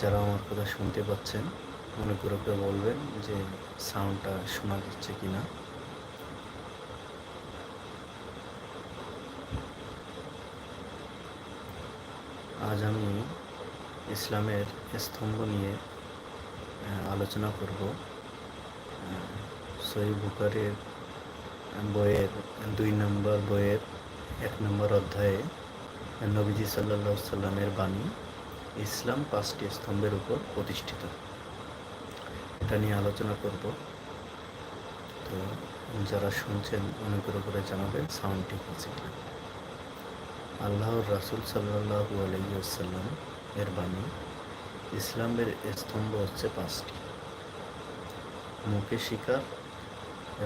যারা আমার কথা শুনতে পাচ্ছেন, মনে করে করে বলবেন যে সাউন্ডটা শোনা যাচ্ছে কি না আজ আমি ইসলামের স্তম্ভ নিয়ে আলোচনা করব। সহি বুকারের বইয়ের দুই নম্বর বইয়ের এক নম্বর অধ্যায়ে নবীজি সাল্লাহ সাল্লামের বাণী। ইসলাম পাঁচটি স্তম্ভের উপর প্রতিষ্ঠিত। এটা নিয়ে আলোচনা করব। তো যারা শুনছেন, অনুগ্রহ করে জানাবেন সাউন্ড ঠিক আছে আল্লাহর রাসুল সাল্লাহ আলাইসাল্লাম এর বাণী, ইসলামের স্তম্ভ হচ্ছে পাঁচটি। মুখে শিকার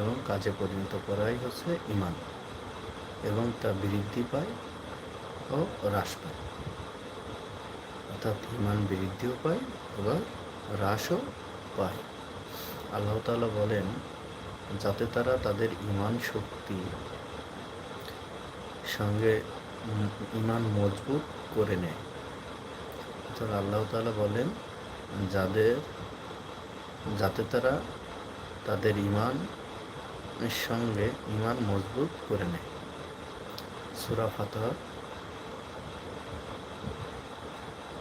এবং কাজে পরিণত করাই হচ্ছে ইমান এবং তা বৃদ্ধি পায় ও হ্রাস পায়। অর্থাৎ ইমান বৃদ্ধিও পায় আবার হ্রাসও পায়। আল্লাহ তালা বলেন, যাতে তারা তাদের ইমান শক্তি সঙ্গে ইমান মজবুত করে নেয়। অর্থাৎ আল্লাহ তাআলা বলেন, যাদের, যাতে তারা তাদের ইমান সঙ্গে ইমান মজবুত করে নেয়। সুরা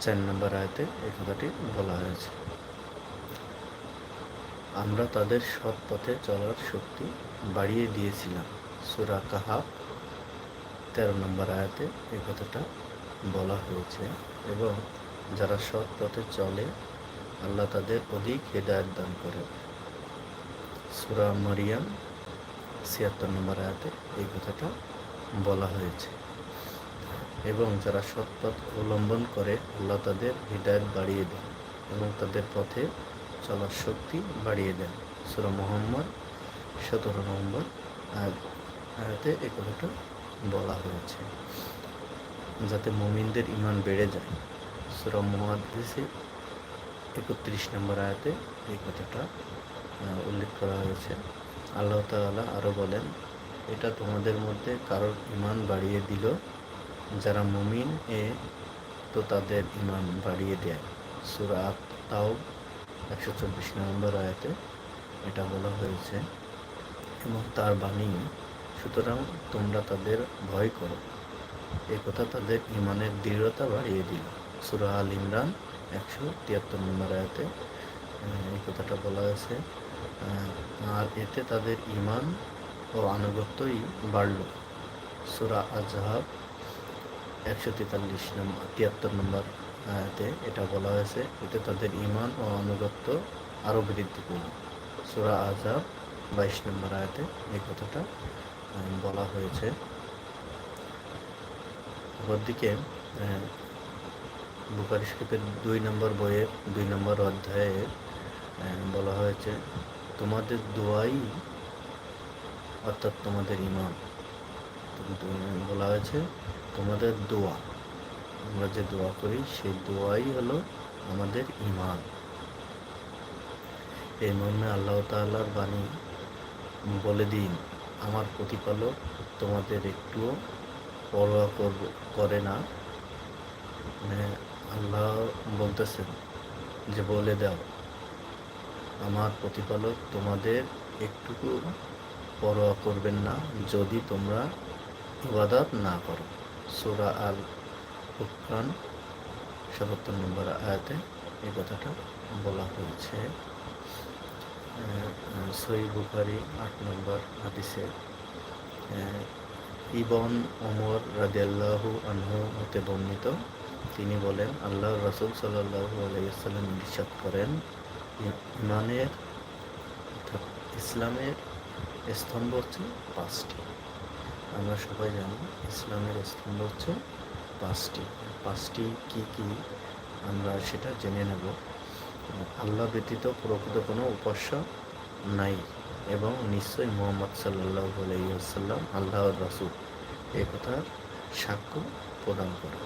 চার নম্বর আয়তে এই কথাটি বলা হয়েছে। আমরা তাদের সৎ পথে চলার শক্তি বাড়িয়ে দিয়েছিলাম। সুরা কাহাব তেরো নম্বর আয়াতে এই কথাটা বলা হয়েছে এবং যারা সৎ পথে চলে, আল্লাহ তাদের অধিক হেদায়ত দান করে। সুরা মারিয়াম ছিয়াত্তর নম্বর আয়াতে এই কথাটা বলা হয়েছে। এবং যারা সৎপথ অবলম্বন করে, আল্লাহ তাদের হৃদায়ত বাড়িয়ে দেন এবং তাদের পথে চলার শক্তি বাড়িয়ে দেন। সুরা মোহাম্মদ, সতেরো নম্বর আয়াতে। এই কথাটা বলা হয়েছে। যাতে মোমিনদের ইমান বেড়ে যায়। সুরা মোহাদ্দিসে একত্রিশ নম্বর আয়াতে এই কথাটা উল্লেখ করা হয়েছে। আল্লাহ তাআলা আরও বলেন, এটা তোমাদের মধ্যে কারোর ইমান বাড়িয়ে দিল যারা মুমিন, এ তো তাদের ইমান বাড়িয়ে দেয়। সুরা তাও একশো চব্বিশ নম্বর আয়াতে এটা বলা হয়েছে। এবং তার বাণী, সুতরাং তোমরা তাদের ভয় করো। এই কথা তাদের ইমানের দৃঢ়তা বাড়িয়ে দিল। সুরা আল ইমরান, একশো তিয়াত্তর নম্বর আয়াতে এই কথাটা বলা হয়েছে। আর এতে তাদের ইমান ও আনুগত্যই বাড়ল। সুরা আজহাব একশো তেতাল্লিশ নম্বর, তিয়াত্তর নম্বর আয়াতে এটা বলা হয়েছে এতে তাদের ইমান ও আনুগত্য আরও বৃদ্ধি পেল সুরা আজাব বাইশ নম্বর আয়াতে এই কথাটা বলা হয়েছে। অপরদিকে বুকারি শরীফের দুই নম্বর বইয়ের দুই নম্বর অধ্যায়ে বলা হয়েছে, তোমাদের দোয়াই অর্থাৎ তোমাদের ইমান বলা হয়েছে তোমাদের দোয়া। আমরা যে দোয়া করি, সেই দোয়াই হলো আমাদের ইমান এই মর্মে আল্লাহ তাআলার বাণী বলে দিন, আমার প্রতিপালক তোমাদের একটুও পরোয়া করব- করে না। মানে আল্লাহ বলতেছেন যে, বলে দাও, আমার প্রতিপালক তোমাদের একটুকু পরোয়া করবেন না, যদি তোমরা ইবাদত না করো। সুরা আল ফুরকান সাতাত্তর নম্বর আয়াতে এই কথাটা বলা হয়েছে। সই বুখারি আট নম্বর হাদিসে ইবন ওমর রাদিয়াল্লাহু আনহু হতে বর্ণিত। তিনি বলেন আল্লাহ রসুল সাল্লাল্লাহু আলাইসাল্লাম ইরশাদ করেন ইমানের ইসলামের স্তম্ভ হচ্ছে পাঁচটি। আমরা সবাই জানি ইসলামের স্তম্ভ হচ্ছে পাঁচটি। পাঁচটি কি কি আমরা সেটা জেনে নেব। আল্লাহ ব্যতীত প্রকৃত কোনো উপাস্য নাই এবং নিশ্চয়ই মোহাম্মদ সাল্লাহ আলাইসাল্লাম আল্লাহর রাসুল। এ কথার সাক্ষ্য প্রদান করে।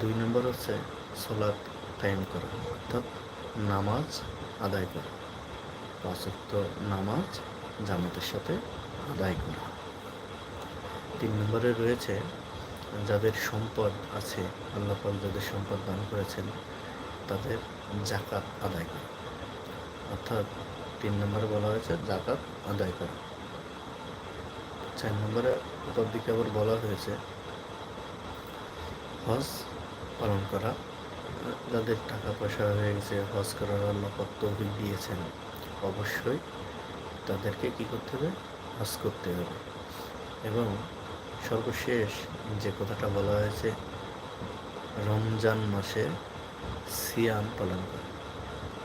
দুই নম্বর হচ্ছে সলাৎ টাইম করা, অর্থাৎ নামাজ আদায় করা। পাঁচক্ত নামাজ জামাতের সাথে আদায় করা। তিন নম্বরে রয়েছে, যাদের সম্পদ আছে, আল্লাহ পাক যাদের সম্পদ দান করেছেন, তাদের জাকাত আদায় করে। অর্থাৎ তিন নম্বরে বলা হয়েছে জাকাত আদায় করা। চার নম্বরে উপর দিকে আবার বলা হয়েছে, হজ পালন করা। যাদের টাকা পয়সা হয়ে গেছে, হজ করার আল্লাহ তৌফিক দিয়েছেন, অবশ্যই তাদেরকে কি করতে হবে? হজ করতে হবে। এবং সর্বশেষ যে কথাটা বলা হয়েছে, রমজান মাসে সিয়াম পালন করা।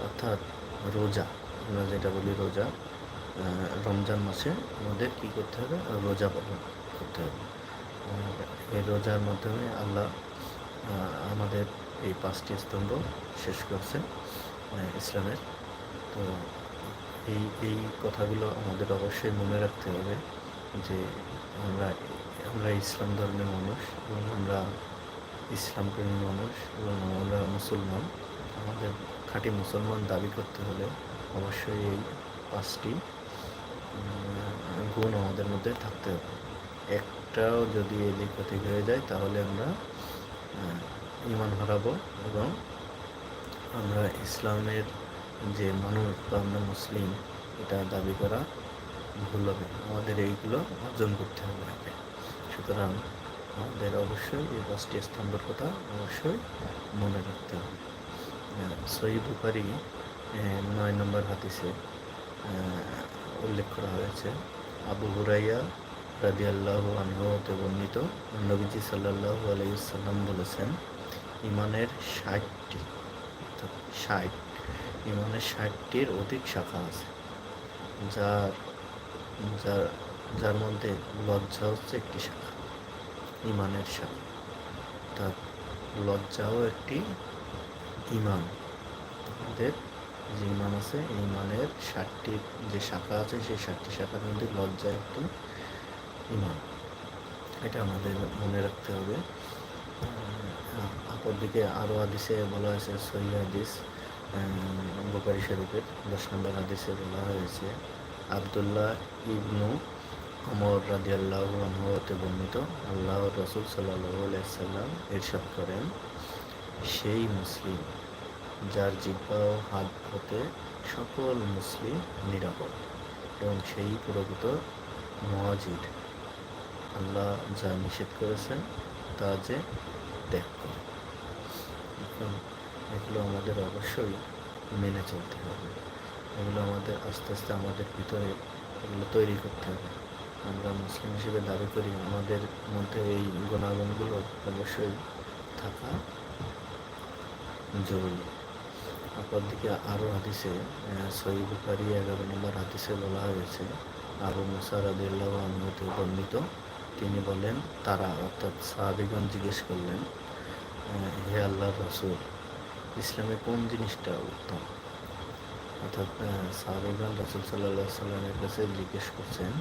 অর্থাৎ রোজা, আমরা যেটা বলি রোজা রমজান মাসে আমাদের কী করতে হবে? রোজা পালন করতে হবে। এই রোজার মাধ্যমে আল্লাহ আমাদের এই পাঁচটি স্তম্ভ শেষ করছে ইসলামের। তো এই এই কথাগুলো আমাদের অবশ্যই মনে রাখতে হবে যে আমরা আমরা ইসলাম ধর্মের মানুষ এবং আমরা ইসলাম প্রেমী মানুষ এবং আমরা মুসলমান। আমাদের খাঁটি মুসলমান দাবি করতে হলে অবশ্যই এই পাঁচটি গুণ আমাদের মধ্যে থাকতে হবে। একটাও যদি এদিক ওদিক হয়ে যায় তাহলে আমরা ইমান হারাবো এবং আমরা ইসলামের যে মানুষ বা আমরা মুসলিম এটা দাবি করা ভুল হবে। আমাদের এইগুলো অর্জন করতে হবে আগে সুতরাং আমাদের অবশ্যই এই পাঁচটি স্তম্ভের কথা অবশ্যই মনে রাখতে হবে। সই বুখারি নয় নম্বর আহ, উল্লেখ করা হয়েছে আবু হুরাইয়া রাজি আল্লাহ আনহতে বর্ণিত নবীজি সাল্লাহ আলাইসাল্লাম বলেছেন ইমানের ষাটটি ষাট ইমানের ষাটটির অধিক শাখা আছে। যার যার যার মধ্যে লজ্জা হচ্ছে একটি শাখা, ইমানের শাখা। অর্থাৎ লজ্জাও একটি ইমান আমাদের যে ইমান আছে, ইমানের ষাটটি যে শাখা আছে, সেই ষাটটি শাখার মধ্যে লজ্জা একটি ইমান এটা আমাদের মনে রাখতে হবে। অপরদিকে আরও হাদিসে বলা হয়েছে, সহি বুকারি শরীফের দশ নম্বর হাদিসে বলা হয়েছে, আবদুল্লাহ ইবনু অমর রাজি আল্লাহ আনহতে বর্ণিত আল্লাহ রসুল সাল্লাহ সাল্লাম এরশাদ করেন, সেই মুসলিম যার জিব্বা ও হাত হতে সকল মুসলিম নিরাপদ এবং সেই প্রকৃত মহাজির আল্লাহ যা নিষেধ করেছেন তা যে এখন এগুলো আমাদের অবশ্যই মেনে চলতে হবে। এগুলো আমাদের আস্তে আস্তে আমাদের ভিতরে এগুলো তৈরি করতে হবে। আমরা মুসলিম হিসেবে দাবি করি, আমাদের মধ্যে এই গুণাগুণগুলো অবশ্যই থাকা জরুরি। অপরদিকে আরও হাদিসে সহি বুখারি এগারো নম্বর হাদিসে বলা হয়েছে, আবু মুসার আদিল্লাহ আহমদে বর্ণিত, তিনি বলেন, তারা অর্থাৎ সাহাবিগঞ্জ জিজ্ঞেস করলেন হে আল্লাহ রসুল ইসলামে কোন জিনিসটা উত্তম? অর্থাৎ সাহাবিগঞ্জ রসুল সাল্লাহ সাল্লামের কাছে জিজ্ঞেস করছেন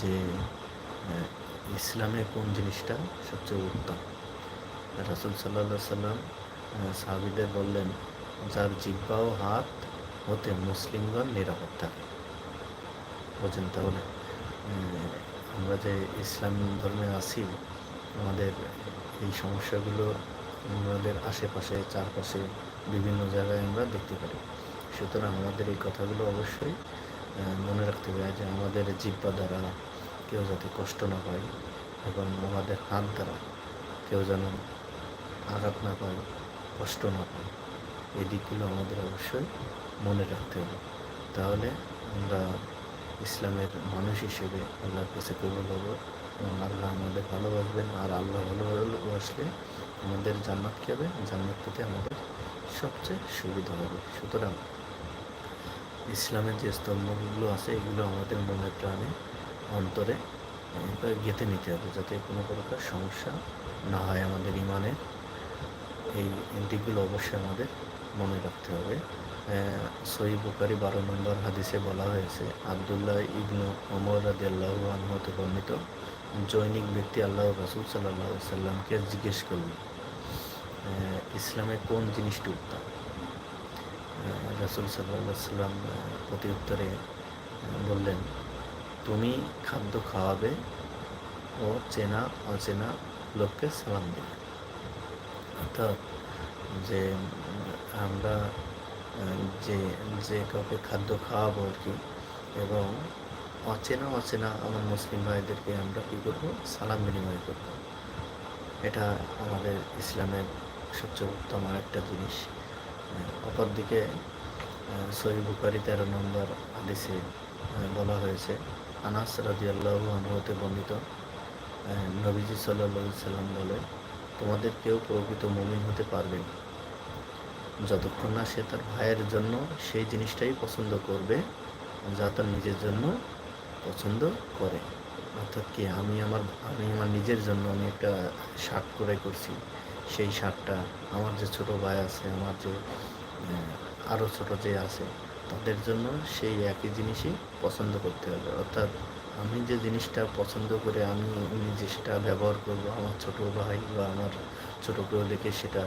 যে ইসলামে কোন জিনিসটা সবচেয়ে উত্তম? রাসুল সাল্লাহ সাল্লাম সাহাবিদের বললেন, যার জিব্বা ও হাত হতে মুসলিমগণ নিরাপদ থাকে। বোঝেন তাহলে আমরা যে ইসলাম ধর্মে আছি, আমাদের এই সমস্যাগুলো আমাদের আশেপাশে, চারপাশে বিভিন্ন জায়গায় আমরা দেখতে পারি। সুতরাং আমাদের এই কথাগুলো অবশ্যই মনে রাখতে হবে যে আমাদের জিব্বা দ্বারা কেউ যাতে কষ্ট না পায় এবং আমাদের হাত দ্বারা কেউ যেন আঘাত না পায়, কষ্ট না পায়, এই দিকগুলো আমাদের অবশ্যই মনে রাখতে হবে। তাহলে আমরা ইসলামের মানুষ হিসেবে আল্লাহর কাছে কবুল হব এবং আল্লাহ আমাদের ভালোবাসবেন আর আল্লাহ ভালোবাসলে আমাদের জান্নাত কী হবে? জান্নাত পেতে আমাদের সবচেয়ে সুবিধা হবে। সুতরাং ইসলামের যে স্তম্ভগুলো আছে, এগুলো আমাদের মনে প্রাণে অন্তরে গেঁথে নিতে হবে, যাতে কোনো প্রকার সমস্যা না হয় আমাদের ইমানে এই দিকগুলো অবশ্যই আমাদের মনে রাখতে হবে। সহি বুকারি বারো নম্বর হাদিসে বলা হয়েছে, আবদুল্লাহ ইবনু ওমর রাদি আল্লাহ আহমতে বর্ণিত জৈনিক ব্যক্তি আল্লাহ রসুল সাল্লাহ সাল্লামকে জিজ্ঞেস করল ইসলামে কোন জিনিসটি উত্তম? রসুল সাল্লাহ সাল্লাম প্রতি উত্তরে বললেন, তুমি খাদ্য খাওয়াবে ও চেনা, অচেনা লোককে সালাম দেবে। অর্থাৎ যে আমরা যে যে কাউকে খাদ্য খাওয়াবো আর কি, এবং অচেনা অচেনা আমার মুসলিম ভাইদেরকে আমরা কী করব? সালাম বিনিময় করব। এটা আমাদের ইসলামের সবচেয়ে উত্তম একটা জিনিস। অপরদিকে সহি বুকারি তেরো নম্বর হাদিসে বলা হয়েছে, আনাস রাজি আল্লাহ হতে বর্ণিত নবীজি সাল্লা সাল্লাম বলে তোমাদের কেউ প্রকৃত মুমিন হতে পারবে না। যতক্ষণ না সে তার ভাইয়ের জন্য সেই জিনিসটাই পছন্দ করবে, যা তার নিজের জন্য পছন্দ করে। অর্থাৎ কি আমি আমার আমি আমার নিজের জন্য আমি একটা শার্ট করে করছি। সেই শার্টটা আমার যে ছোট ভাই আছে আমার যে আরও ছোট যে আছে তাদের জন্য সেই একই জিনিসই পছন্দ করতে হবে। অর্থাৎ আমি যে জিনিসটা পছন্দ করে আমি নিজে সেটা ব্যবহার করব আমার ছোট ভাই বা আমার ছোট কেউ দেখে সেটা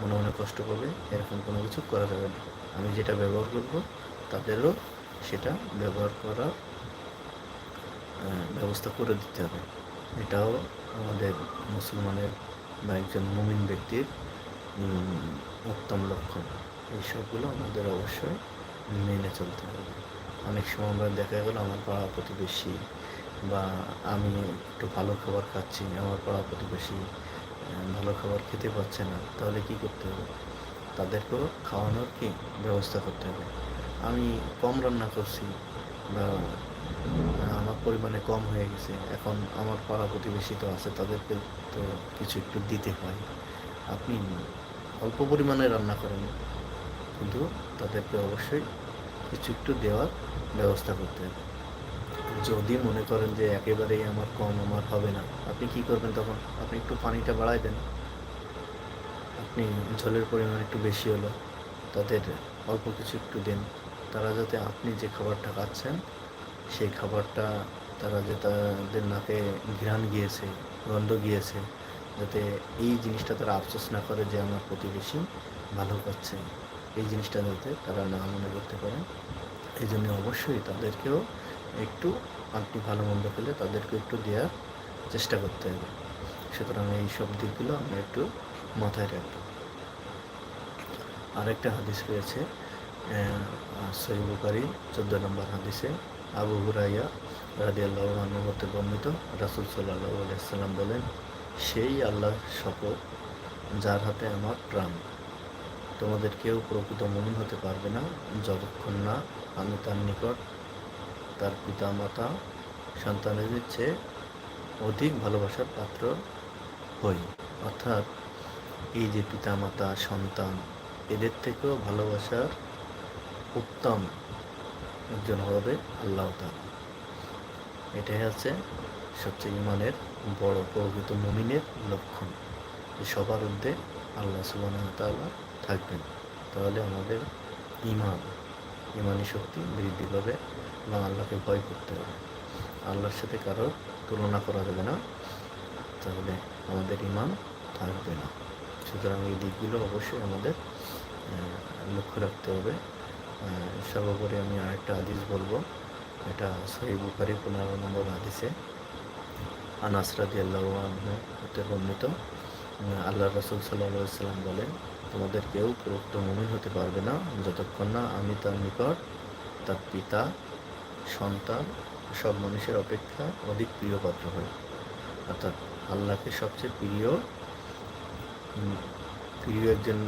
মনে মনে কষ্ট পাবে এরকম কোনো কিছু করা যাবে না। আমি যেটা ব্যবহার করব তাদেরও সেটা ব্যবহার আহ, ব্যবস্থা করে দিতে হবে। এটাও আমাদের মুসলমানের বা একজন মুমিন ব্যক্তির উত্তম লক্ষণ। এই সবগুলো আমাদের অবশ্যই মেনে চলতে হবে। অনেক সময় আমরা দেখা গেল, আমার পাড়া প্রতিবেশী বা আমি একটু ভালো খাবার খাচ্ছি, আমার পাড়া প্রতিবেশী ভালো খাবার খেতে পারছে না, তাহলে কি করতে হবে? তাদেরকেও খাওয়ানোর কি ব্যবস্থা করতে হবে? আমি কম রান্না করছি বা আমার পরিমাণে কম হয়ে গেছে। এখন আমার পাড়া প্রতিবেশী তো আছে, তাদেরকে তো কিছু একটু দিতে হয়। আপনি অল্প পরিমাণে রান্না করেন, কিন্তু তাদেরকে অবশ্যই কিছু একটু দেওয়ার ব্যবস্থা করতে হবে। যদি মনে করেন যে একেবারেই আমার কম, আমার হবে না, আপনি কি করবেন তখন? আপনি একটু পানিটা বাড়াই দেন। আপনি ঝোলের পরিমাণ একটু বেশি হলো, তাদের অল্প কিছু একটু দেন। তারা যাতে আপনি যে খাবারটা খাচ্ছেন সেই খাবারটা তারা যে তাদের নাকে ঘ্রাণ গিয়েছে, গন্ধ গিয়েছে, যাতে এই জিনিসটা তারা আফসোস না করে যে আমার প্রতিবেশী ভালো পাচ্ছে। এই জিনিসটা যাতে তারা না মনে করতে পারে। এই জন্য অবশ্যই তাদেরকেও একটু আপনি ভালো মন্দ পেলে তাদেরকে একটু দেওয়ার চেষ্টা করতে হবে। সুতরাং এই সব দিকগুলো আমরা একটু মাথায় রাখব। আরেকটা হাদিস রয়েছে সহি বুকারি চোদ্দ নম্বর হাদিসে। আবু হুরাইয়া রাজি আল্লাহ হতে বর্ণিত রাসুল সাল্লাহ আলাইসাল্লাম বলেন, সেই আল্লাহ শপথ যার হাতে আমার প্রাণ। তোমাদের কেউ প্রকৃত মমিন হতে পারবে না, যতক্ষণ না আমি তার নিকট তার পিতা মাতা সন্তানের চেয়ে অধিক ভালোবাসার পাত্র হই। অর্থাৎ এই যে পিতা মাতা সন্তান, এদের থেকেও ভালোবাসার উত্তম একজন হবে, আল্লাহ এটাই হচ্ছে সবচেয়ে ইমানের বড় প্রকৃত মুমিনের লক্ষণ। সবার মধ্যে আল্লাহ সুবহানাহু তাআলা থাকবেন। তাহলে আমাদের ইমান ইমানি শক্তি বৃদ্ধি পাবে এবং আল্লাহকে ভয় করতে হবে। আল্লাহর সাথে কারোর তুলনা করা যাবে না, তাহলে আমাদের ইমান থাকবে না। সুতরাং এই দিকগুলো অবশ্যই আমাদের লক্ষ্য রাখতে হবে। সর্বোপরি আমি আরেকটা হাদিস বলব। এটা সহি বুখারি পনেরো নম্বর হাদিসে। আনাস রাদি আল্লাহ হতে বর্ণিত। আল্লাহ রসুল সাল্লাহ সাল্লাম বলেন, তোমাদের কেউ প্রকৃত মুমিন হতে পারবে না, যতক্ষণ না আমি তার নিকট তার পিতা, সন্তান সব মানুষের অপেক্ষা অধিক প্রিয় পাত্র হই। অর্থাৎ আল্লাহকে সবচেয়ে প্রিয় প্রিয় একজন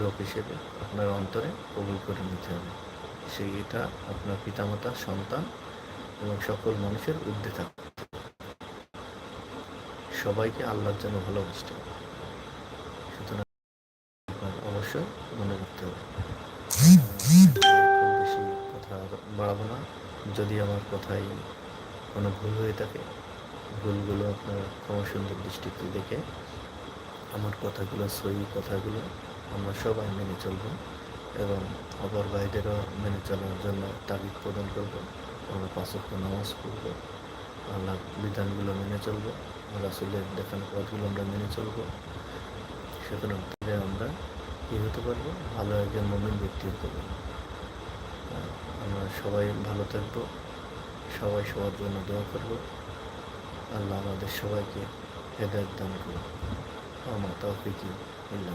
লোক হিসেবে আপনার অন্তরে কবুল করে নিতে হবে। সেইটা আপনার পিতামাতা, সন্তান এবং সকল মানুষের ঊর্ধ্বে থাকবে সবাইকে আল্লাহর জন্য ভালোবাসতে হবে। সুতরাং অবশ্যই মনে রাখতে হবে। বেশি কথা বাড়াবো না। যদি আমার কথায় কোনো ভুল হয়ে থাকে, ভুলগুলো আপনার ক্ষমা সুন্দর দৃষ্টিতে দেখে আমার কথাগুলো, সই কথাগুলো আমরা সবাই মেনে চলবো এবং অপর ভাইদেরও মেনে চলার জন্য তাগিদ প্রদান করব। আমরা পাঁচক্য নামাজ পড়ব। আল্লাহ বিধানগুলো মেনে চলবো। রাসুলের দেখানো পথগুলো আমরা মেনে চলবো। সেখানে আমরা কী হতে পারব? ভালো একজন মমিন ব্যক্তি হতে পারব। আমরা সবাই ভালো থাকব। সবাই সবার জন্য দোয়া করব। আল্লাহ আমাদের সবাইকে হেদায়ত দান করুন। আমার তৌফিকি ইল্লাহ